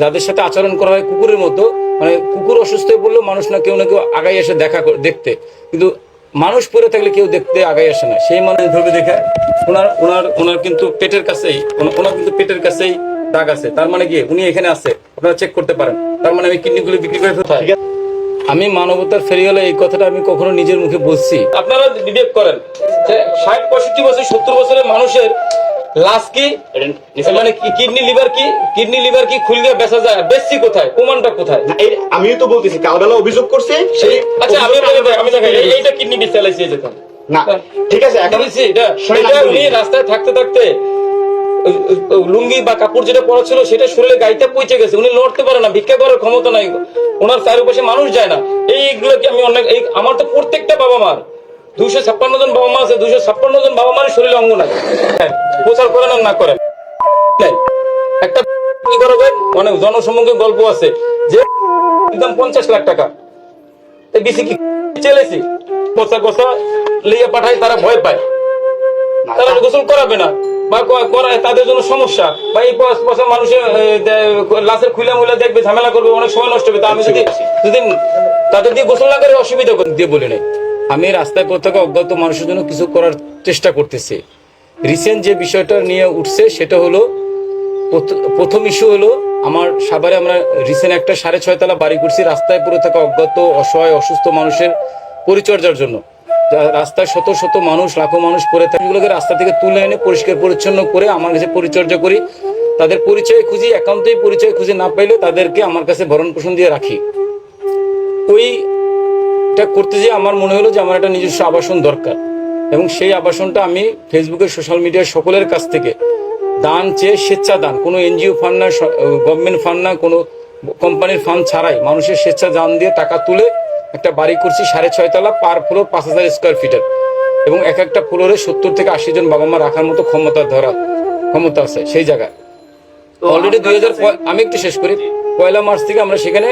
যাদের সাথে আচরণ করা হয় কুকুরের মতো মানে কুকুর অসুস্থ হয়ে পড়লেও মানুষ না কেউ না কেউ আগাই এসে দেখা দেখতে। কিন্তু মানুষ পড়ে থাকলে কেউ দেখতে আগাই আসে না। সেই মানুষ ধরবে দেখে ওনার ওনার ওনার কিন্তু পেটের কাছেই ওনার কিন্তু পেটের কাছেই দাগ আছে। তার মানে কি? উনি এখানে আছে আপনারা চেক করতে পারেন। তার মানে আমি কিডনিগুলো বিক্রি করে ফেলতে। আমি মানবতার ফেরিওয়ালা এই কথাটা আমি কখনো নিজের মুখে বলছি। আপনারা বিবেক করেন ষাট পঁয়ষট্টি বছর সত্তর বছরের মানুষের লাশ কি? মানে কিডনি লিভার কি? কিডনি লিভার কি খুললে বেচা যায়? বেশি কোথায়? প্রমাণটা কোথায়? আমিও তো বলতেছি কালবেলা অভিযোগ করছে। সেই আচ্ছা আমি আমি দেখাই। এইটা কিডনি বেচতে লাইছি যেতাম না ঠিক আছে এখন বলেছি এটা উনি রাস্তায় থাকতে থাকতে লুঙ্গি বা কাপড় যেটা পরা ছিল সেটা শরীরে গাইতে পৌঁছে গেছে। উনি লড়তে পারে না ভিক্ষা করার ক্ষমতা নাই। ওনার চারিপাশে মানুষ যায় না। এইগুলো কি আমি অনেক আমার তো প্রত্যেকটা বাবা মার দুশো ছাপ্পান্ন জন বাবা মা আছে দুশো ছাপ্পান্ন জন বাবা মার শরীরে অঙ্গ নাই। হ্যাঁ, প্রচার করেন আর না করেন। একটা কি করবেন অনেক গল্প আছে। যে একদম পঞ্চাশ লাখ টাকা। বিসি কি? চলেছি। লিয়ে পাঠায় তারা ভয় পায়। তারা গোসল করাবে না। বা করায় তাদের জন্য সমস্যা। বা এই পয়সা মানুষের লাশের খুলে মুলে দেখবে ঝামেলা করবে অনেক সময় নষ্ট হবে। তা আমি যদি যদি তাদের দিয়ে গোসল না করে অসুবিধা দিয়ে বলি নাই। আমি রাস্তায় পথে অজ্ঞাত মানুষের জন্য কিছু করার চেষ্টা করতেছি। রিসেন্ট যে বিষয়টা নিয়ে উঠছে সেটা হলো, প্রথ- প্রথম ইস্যু হলো, আমার সাভারে আমরা রিসেন্ট একটা সাড়ে ছয় তলা বাড়ি করছি, রাস্তায় পড়ে থাকা অজ্ঞাত, অসহায়, অসুস্থ মানুষের পরিচর্যার জন্য। রাস্তায় শত শত মানুষ, লাখো মানুষ পড়ে থাকে, এগুলোকে রাস্তা থেকে তুলে এনে পরিষ্কার পরিচ্ছন্ন করে আমার কাছে পরিচর্যা করি। তাদের পরিচয় খুঁজি, একান্তই পরিচয় খুঁজে না পাইলে তাদেরকে আমার কাছে ভরণ পোষণ দিয়ে রাখি। ওইটা করতে যেয়ে আমার মনে হলো যে আমার একটা নিজস্ব আবাসন দরকার। এবং সেই আবাসনটা আমি ফেসবুকের সোশ্যাল মিডিয়ার সকলের কাছ থেকে দান চেয়ে স্বেচ্ছা দান। কোনো এনজিও ফান্ড না গভর্নমেন্ট ফান্ড না কোনো কোম্পানির ফান্ড ছাড়াই মানুষের স্বেচ্ছা দান দিয়ে টাকা তুলে একটা বাড়ি করছি সাড়ে ছয় তলা পার ফ্লোর পাঁচ হাজার স্কোয়ার ফিটের। এবং এক একটা ফ্লোরে সত্তর থেকে আশি জন বাবা মা রাখার মতো ক্ষমতা ধরা ক্ষমতা আছে সেই জায়গায়। অলরেডি দুই হাজার আমি একটু শেষ করি। পয়লা মার্চ থেকে আমরা সেখানে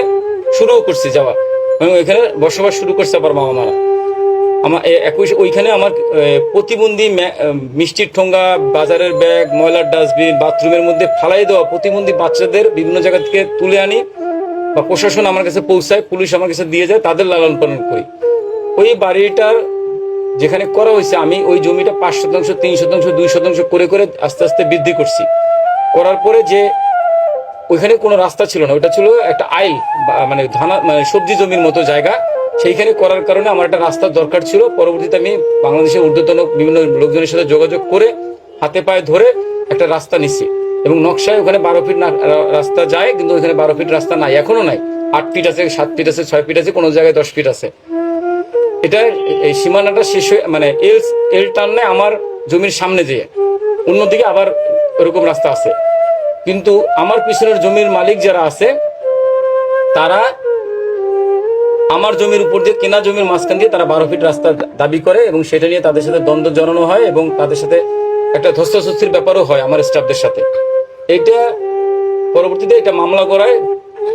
শুরুও করছি যাওয়া। এবং এখানে বসবাস শুরু করছে আবার মামা মারা আমার একুশ ওইখানে আমার প্রতিবন্ধী মিষ্টির ঠোঙ্গা, বাজারের ব্যাগ, ময়লার ডাস্টবিন, বাথরুমের মধ্যে ফালাই দেওয়া প্রতিবন্ধী বাচ্চাদের বিভিন্ন জায়গা থেকে তুলে আনি বা প্রশাসন আমার কাছে পৌঁছায়, পুলিশ আমার কাছে দিয়ে যায়, তাদের লালন পালন করি। ওই বাড়িটার যেখানে করা হয়েছে, আমি ওই জমিটা পাঁচ শতাংশ, তিন শতাংশ, দুই শতাংশ করে করে আস্তে আস্তে বৃদ্ধি করছি। করার পরে যে ওইখানে কোনো রাস্তা ছিল না। ওটা ছিল একটা আইল মানে ধানা মানে সবজি জমির মতো জায়গা। সেইখানে করার কারণে আমার একটা রাস্তার দরকার ছিল। পরবর্তীতে আমি বাংলাদেশের ঊর্ধ্বতন বিভিন্ন লোকজনের সাথে যোগাযোগ করে হাতে পায়ে ধরে একটা রাস্তা নিছি। এবং নকশায় ওখানে বারো ফিট রাস্তা যায়, কিন্তু ওখানে বারো ফিট রাস্তা নাই, এখনও নাই। আট ফিট আছে, সাত ফিট আছে, ছয় ফিট আছে, কোনো জায়গায় দশ ফিট আছে। এটা এই সীমানাটা শেষ হয়ে মানে এল এল টার্নে আমার জমির সামনে যেয়ে। অন্যদিকে আবার ওরকম রাস্তা আছে। কিন্তু আমার পিছনের জমির মালিক যারা আছে, তারা আমার জমির উপর দিয়ে কেনা জমির মাঝখান দিয়ে তারা বারো ফিট রাস্তা দাবি করে এবং সেটা নিয়ে তাদের সাথে দ্বন্দ্ব জড়ানো হয় এবং তাদের সাথে একটা ধস্তাধস্তির ব্যাপারও হয় আমার স্টাফদের সাথে। এইটা পরবর্তীতে এটা মামলা করায়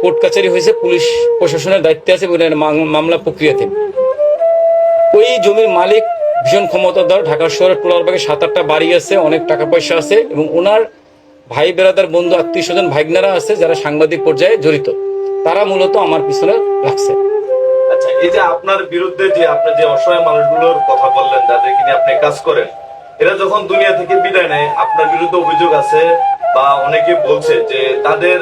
কোর্ট কাছারি হয়েছে, পুলিশ প্রশাসনের দায়িত্বে আছে এটা মামলা প্রক্রিয়াতে। ওই জমির মালিক ভীষণ ক্ষমতাধর, ঢাকা শহরের টোলারবাগে সাত আটটা বাড়ি আছে, অনেক টাকা পয়সা আছে এবং ওনার ভাই বেড়াদার বন্ধু আত্মীয় স্বজন ভাইগনারা আছে যারা সাংবাদিক পর্যায়ে জড়িত। তারা মূলত আমার পিছনে রাখছে। আচ্ছা এই যে আপনার বিরুদ্ধে যে আপনি যে অসহায় মানুষগুলোর কথা বললেন যাদেরকে নিয়ে আপনি কাজ করেন এরা যখন দুনিয়া থেকে বিদায় নেয় আপনার বিরুদ্ধে অভিযোগ আছে বা অনেকে বলছে যে তাদের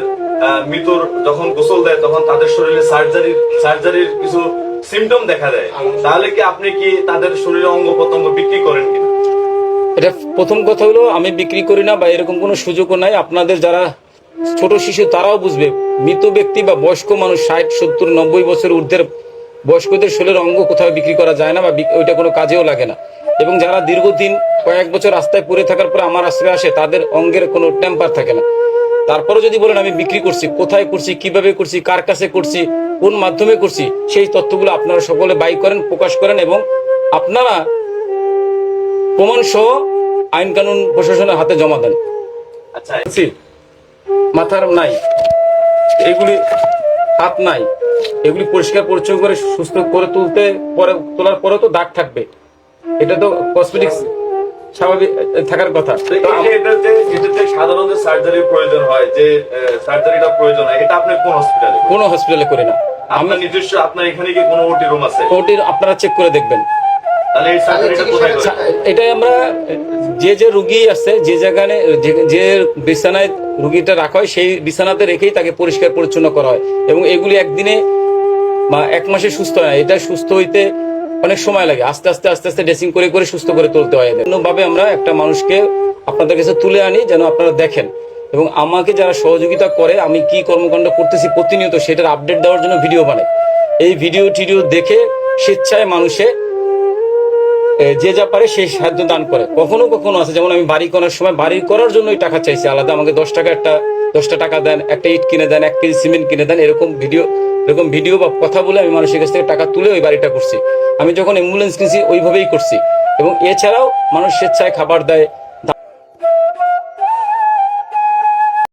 মৃত্যুর যখন গোসল দেয় তখন তাদের শরীরে সার্জারির সার্জারির কিছু সিমটম দেখা দেয়। তাহলে কি আপনি কি তাদের শরীরে অঙ্গ প্রত্যঙ্গ বিক্রি করেন কিনা? এটা প্রথম কথা হলো, আমি বিক্রি করি না বা এরকম কোনো সুযোগও নাই। আপনাদের যারা ছোট শিশু, তারাও বুঝবে। মৃত ব্যক্তি বা বয়স্ক মানুষ ষাট, সত্তর, নব্বই বছর ঊর্ধ্বের বয়স্কদের শরীরের অঙ্গ কোথাও বিক্রি করা যায় না বা ওইটা কোনো কাজেও লাগে না। এবং যারা দীর্ঘদিন কয়েক বছর রাস্তায় পড়ে থাকার পরে আমার আশ্রয় আসে, তাদের অঙ্গের কোনো টেম্পার থাকে না। তারপরে যদি বলেন, আমি বিক্রি করছি, কোথায় করছি, কীভাবে করছি, কার কাছে করছি, কোন মাধ্যমে করছি, সেই তথ্যগুলো আপনারা সকলে বাই করেন, প্রকাশ করেন এবং আপনারা প্রমাণ সহ আইন কানুন প্রশাসনের হাতে জমা দেন। আচ্ছা। মাথার নাই। এগুলি হাত নাই। এগুলি পরিষ্কার পরিচ্ছন্ন করে সুস্থ করে তুলতে পরে তোলার পরে তো দাগ থাকবে। এটা তো কসমেটিক্স স্বাভাবিক থাকার কথা। তো তো এই আম- যে এটা যে এটা যে সাধারণ যে সার্জারির প্রয়োজন হয় যে সার্জারিটা প্রয়োজন হয় এটা আপনি কোন হসপিটালে কোনো হসপিটালে করি না। আমি আপনার নিজস্ব আপনার এখানে কি কোনো ওটি রুম আছে? ওটির আপনারা চেক করে দেখবেন। এটাই আমরা যে যে রুগী আছে যে জায়গায় যে- যে বিছানায় রুগীটা রাখা হয় সেই বিছানাতে রেখেই তাকে পরিষ্কার পরিচ্ছন্ন করা হয়। এবং এগুলি একদিনে বা এক মাসে সুস্থ হয় না। এটা সুস্থ হইতে অনেক সময় লাগে। আস্তে আস্তে আস্তে আস্তে ড্রেসিং করে করে সুস্থ করে তুলতে হয়। এদের। ভাবে আমরা একটা মানুষকে আপনাদের কাছে তুলে আনি যেন আপনারা দেখেন। এবং আমাকে যারা সহযোগিতা করে আমি কি কর্মকাণ্ড করতেছি প্রতিনিয়ত সেটার আপডেট দেওয়ার জন্য ভিডিও বানাই। এই ভিডিও টিডিও দেখে স্বেচ্ছায় মানুষে যে যা পারে সেই সাহায্য দান করে। কখনো কখনো আছে, যেমন আমি বাড়ি করার সময় বাড়ি করার জন্যই টাকা চাইছি। আলাদা আমাকে দশ টাকা একটা, দশটা টাকা দেন, একটা ইট কিনে দেন, এক কেজি সিমেন্ট কিনে দেন, এরকম ভিডিও এরকম ভিডিও বা কথা বলে আমি মানুষের কাছ থেকে টাকা তুলে ওই বাড়িটা করছি। আমি যখন অ্যাম্বুলেন্স কিনছি, ওইভাবেই করছি। এবং এছাড়াও মানুষ স্বেচ্ছায় খাবার দেয়